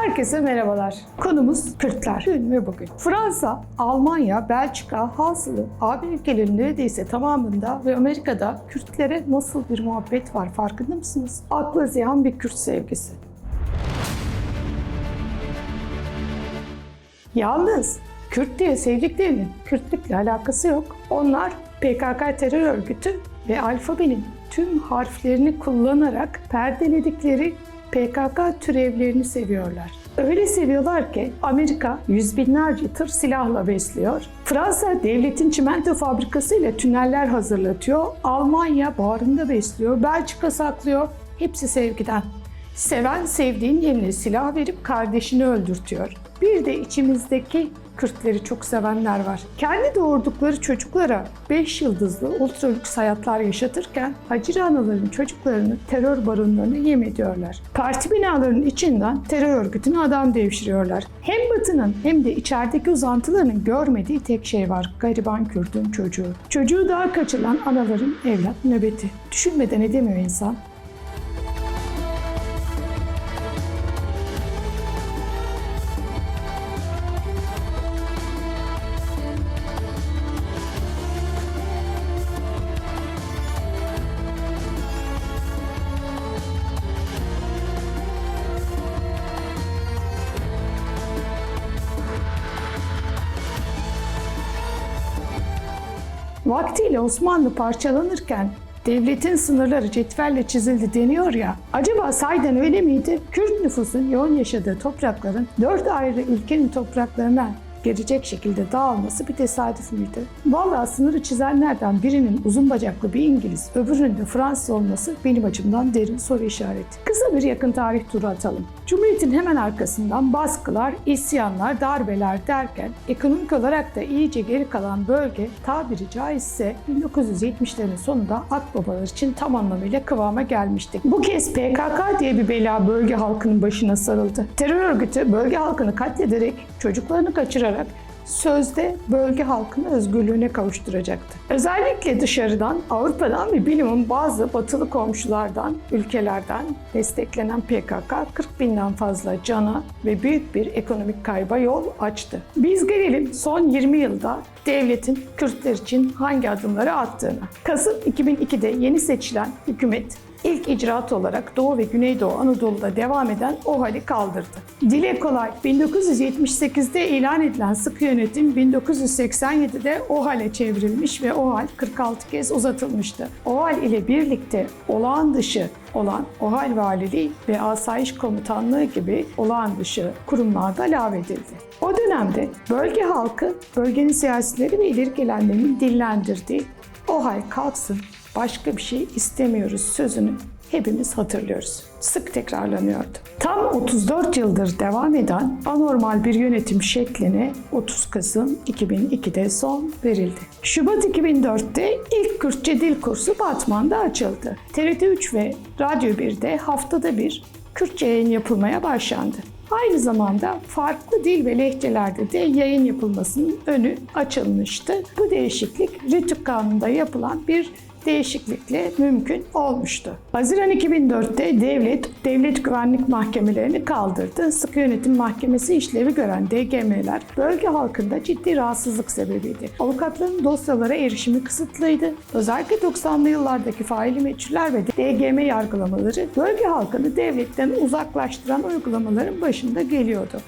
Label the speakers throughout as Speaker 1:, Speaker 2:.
Speaker 1: Herkese merhabalar. Konumuz Kürtler. Dün ve bugün. Fransa, Almanya, Belçika, hasılı AB ülkelerinin neredeyse tamamında ve Amerika'da Kürtlere nasıl bir muhabbet var farkında mısınız? Akla ziyan bir Kürt sevgisi. Yalnız Kürt diye sevdiklerinin Kürtlükle alakası yok. Onlar PKK terör örgütü ve alfabenin tüm harflerini kullanarak perdeledikleri PKK türevlerini seviyorlar. Öyle seviyorlar ki Amerika yüz binlerce tır silahla besliyor. Fransa devletin çimento fabrikasıyla tüneller hazırlatıyor. Almanya bağrında besliyor. Belçika saklıyor. Hepsi sevgiden. Seven sevdiğin yerine silah verip kardeşini öldürtüyor. Bir de içimizdeki Kürtleri çok sevenler var. Kendi doğurdukları çocuklara 5 yıldızlı ultra lüks hayatlar yaşatırken Hacire anaların çocuklarını terör baronlarına yem ediyorlar. Parti binalarının içinden terör örgütüne adam devşiriyorlar. Hem Batı'nın hem de içerideki uzantılarının görmediği tek şey var. Gariban Kürt'ün çocuğu. Çocuğu daha kaçılan anaların evlat nöbeti. Düşünmeden edemiyor insan. Vaktiyle Osmanlı parçalanırken devletin sınırları cetvelle çizildi deniyor ya. Acaba sayden öyle miydi? Kürt nüfusun yoğun yaşadığı toprakların dört ayrı ülkenin topraklarına gelecek şekilde dağılması bir tesadüf müydü? Vallahi sınırı çizenlerden birinin uzun bacaklı bir İngiliz, öbürünün de Fransız olması benim açımdan derin soru işareti. Kısa bir yakın tarih turu atalım. Cumhuriyet'in hemen arkasından baskılar, isyanlar, darbeler derken ekonomik olarak da iyice geri kalan bölge tabiri caizse 1970'lerin sonunda Akbabalar için tam anlamıyla kıvama gelmişti. Bu kez PKK diye bir bela bölge halkının başına sarıldı. Terör örgütü bölge halkını katlederek, çocuklarını kaçırarak sözde bölge halkını özgürlüğüne kavuşturacaktı. Özellikle dışarıdan, Avrupa'dan ve bilimin bazı batılı komşulardan, ülkelerden desteklenen PKK 40 binden fazla cana ve büyük bir ekonomik kayba yol açtı. Biz gelelim son 20 yılda devletin Kürtler için hangi adımları attığına. Kasım 2002'de yeni seçilen hükümet İlk icraat olarak Doğu ve Güneydoğu Anadolu'da devam eden OHAL'i kaldırdı. Dile kolay, 1978'de ilan edilen sıkı yönetim 1987'de OHAL'e çevrilmiş ve OHAL 46 kez uzatılmıştı. OHAL ile birlikte olağan dışı olan OHAL Valiliği ve Asayiş Komutanlığı gibi olağan dışı kurumlarda lağvedildi. O dönemde bölge halkı bölgenin siyasileri ve ileri gelenlerinin dillendirdiği OHAL kalksın, başka bir şey istemiyoruz sözünü hepimiz hatırlıyoruz. Sık tekrarlanıyordu. Tam 34 yıldır devam eden anormal bir yönetim şekline 30 Kasım 2002'de son verildi. Şubat 2004'te ilk Kürtçe dil kursu Batman'da açıldı. TRT 3 ve Radyo 1'de haftada bir Kürtçe yayın yapılmaya başlandı. Aynı zamanda farklı dil ve lehçelerde de yayın yapılmasının önü açılmıştı. Bu değişiklik Rütük Kanunu'nda yapılan bir değişiklikle mümkün olmuştu. Haziran 2004'te devlet, devlet güvenlik mahkemelerini kaldırdı. Sıkı yönetim mahkemesi işlevi gören DGM'ler bölge halkında ciddi rahatsızlık sebebiydi. Avukatların dosyalara erişimi kısıtlıydı. Özellikle 90'lı yıllardaki faili meçhuller ve DGM yargılamaları bölge halkını devletten uzaklaştıran uygulamaların başında geliyordu.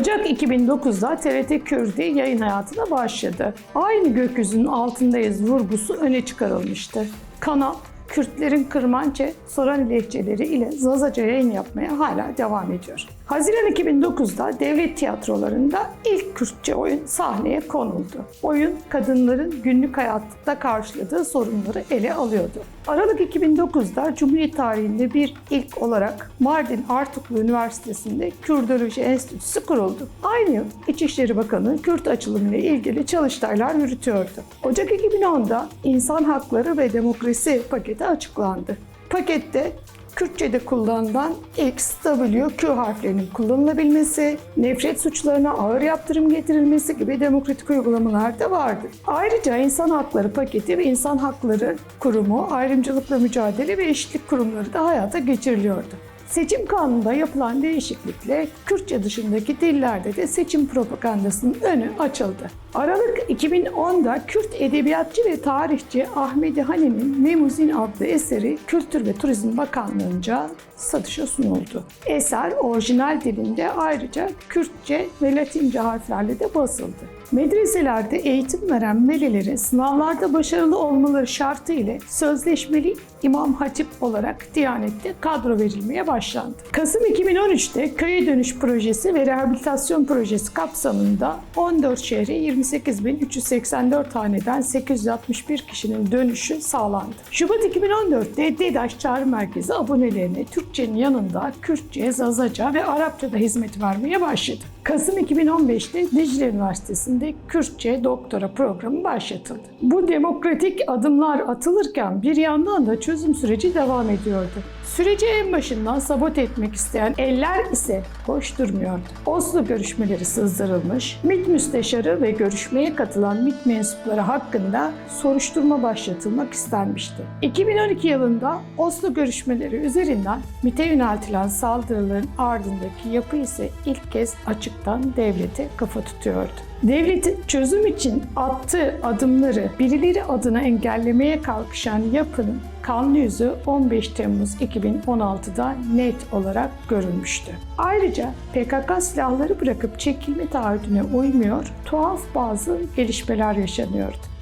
Speaker 1: Ocak 2009'da TRT Kürdi yayın hayatına başladı. Aynı gökyüzünün altındayız vurgusu öne çıkarılmıştı. Kanal Kürtlerin Kırmançe, Soran lehçeleri ile Zazaca yayın yapmaya hala devam ediyor. Haziran 2009'da devlet tiyatrolarında ilk Kürtçe oyun sahneye konuldu. Oyun kadınların günlük hayatta karşıladığı sorunları ele alıyordu. Aralık 2009'da Cumhuriyet tarihinde bir ilk olarak Mardin Artuklu Üniversitesi'nde Kürdoloji Enstitüsü kuruldu. Aynı yıl İçişleri Bakanı Kürt açılımı ile ilgili çalıştaylar yürütüyordu. Ocak 2010'da İnsan Hakları ve Demokrasi paketi açıklandı. Pakette Kürtçe'de kullanılan X, W, Q harflerinin kullanılabilmesi, nefret suçlarına ağır yaptırım getirilmesi gibi demokratik uygulamalar da vardı. Ayrıca insan hakları paketi ve insan hakları kurumu, ayrımcılıkla mücadele ve eşitlik kurumları da hayata geçiriliyordu. Seçim kanununda yapılan değişiklikle Kürtçe dışındaki dillerde de seçim propagandasının önü açıldı. Aralık 2010'da Kürt edebiyatçı ve tarihçi Ahmedi Hani'nin Memuzin adlı eseri Kültür ve Turizm Bakanlığı'nca satışa sunuldu. Eser orijinal dilinde ayrıca Kürtçe ve Latince harflerle de basıldı. Medreselerde eğitim veren velilerin sınavlarda başarılı olmaları şartı ile sözleşmeli imam hatip olarak Diyanet'te kadro verilmeye başlandı. Kasım 2013'te köye dönüş projesi ve rehabilitasyon projesi kapsamında 14 şehre 28.384 haneden 861 kişinin dönüşü sağlandı. Şubat 2014'te DEDAŞ Çağrı Merkezi abonelerine Türkçenin yanında Kürtçe, Zazaca ve Arapça da hizmet vermeye başladı. Kasım 2015'te Dicle Üniversitesi'nde Kürtçe doktora programı başlatıldı. Bu demokratik adımlar atılırken bir yandan da çözüm süreci devam ediyordu. Süreci en başından sabote etmek isteyen eller ise hoş durmuyordu. Oslo görüşmeleri sızdırılmış, MİT müsteşarı ve görüşmeye katılan MİT mensupları hakkında soruşturma başlatılmak istenmişti. 2012 yılında Oslo görüşmeleri üzerinden MİT'e yöneltilen saldırıların ardındaki yapı ise ilk kez açıktan devlete kafa tutuyordu. Devletin çözüm için attığı adımları birileri adına engellemeye kalkışan yapının kanlı yüzü 15 Temmuz 2016'da net olarak görülmüştü. Ayrıca PKK silahları bırakıp çekilme taahhüdüne uymuyor, tuhaf bazı gelişmeler yaşanıyordu.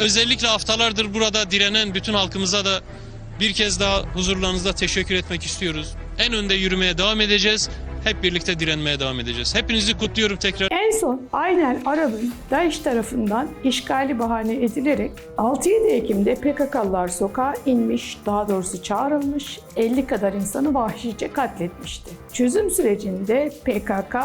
Speaker 2: Özellikle haftalardır burada direnen bütün halkımıza da bir kez daha huzurlarınızda teşekkür etmek istiyoruz. En önde yürümeye devam edeceğiz. Hep birlikte direnmeye devam edeceğiz. Hepinizi kutluyorum tekrar.
Speaker 1: En son Aynel Arap'ın DAEŞ tarafından işgali bahane edilerek 6-7 Ekim'de PKK'lılar sokağa inmiş, daha doğrusu çağrılmış, 50 kadar insanı vahşice katletmişti. Çözüm sürecinde PKK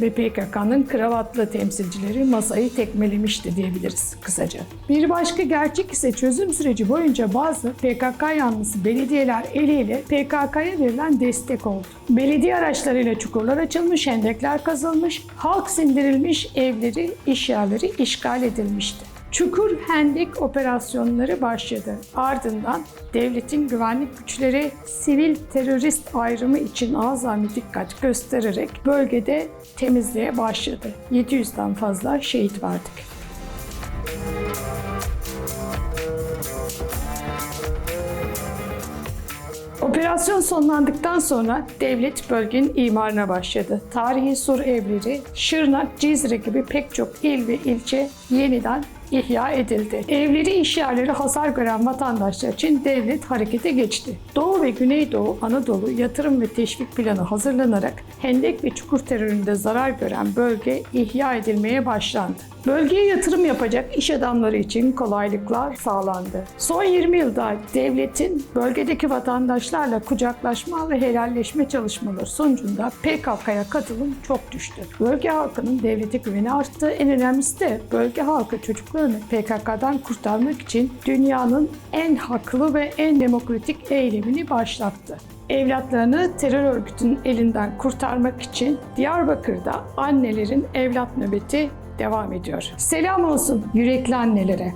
Speaker 1: ve PKK'nın kravatlı temsilcileri masayı tekmelemişti diyebiliriz kısaca. Bir başka gerçek ise çözüm süreci boyunca bazı PKK yanlısı belediyeler eliyle PKK'ya verilen destek oldu. Belediye araçlarıyla çukurlar açılmış, hendekler kazılmış, halk sindirilmiş, evleri, işyerleri işgal edilmişti. Çukur Hendek operasyonları başladı. Ardından devletin güvenlik güçleri sivil terörist ayrımı için azami dikkat göstererek bölgede temizliğe başladı. 700'den fazla şehit verdik. Operasyon sonlandıktan sonra devlet bölgenin imarına başladı. Tarihi sur evleri, Şırnak, Cizre gibi pek çok il ve ilçe yeniden ihya edildi. Evleri, işyerleri hasar gören vatandaşlar için devlet harekete geçti. Doğu ve Güneydoğu Anadolu yatırım ve teşvik planı hazırlanarak hendek ve çukur teröründe zarar gören bölge ihya edilmeye başlandı. Bölgeye yatırım yapacak iş adamları için kolaylıklar sağlandı. Son 20 yılda devletin bölgedeki vatandaşlarla kucaklaşma ve helalleşme çalışmaları sonucunda PKK'ya katılım çok düştü. Bölge halkının devlete güveni arttı. En önemlisi de bölge halkı çocuklarını PKK'dan kurtarmak için dünyanın en haklı ve en demokratik eylemini başlattı evlatlarını terör örgütünün elinden kurtarmak için Diyarbakır'da annelerin evlat nöbeti devam ediyor. Selam olsun yürekli annelere.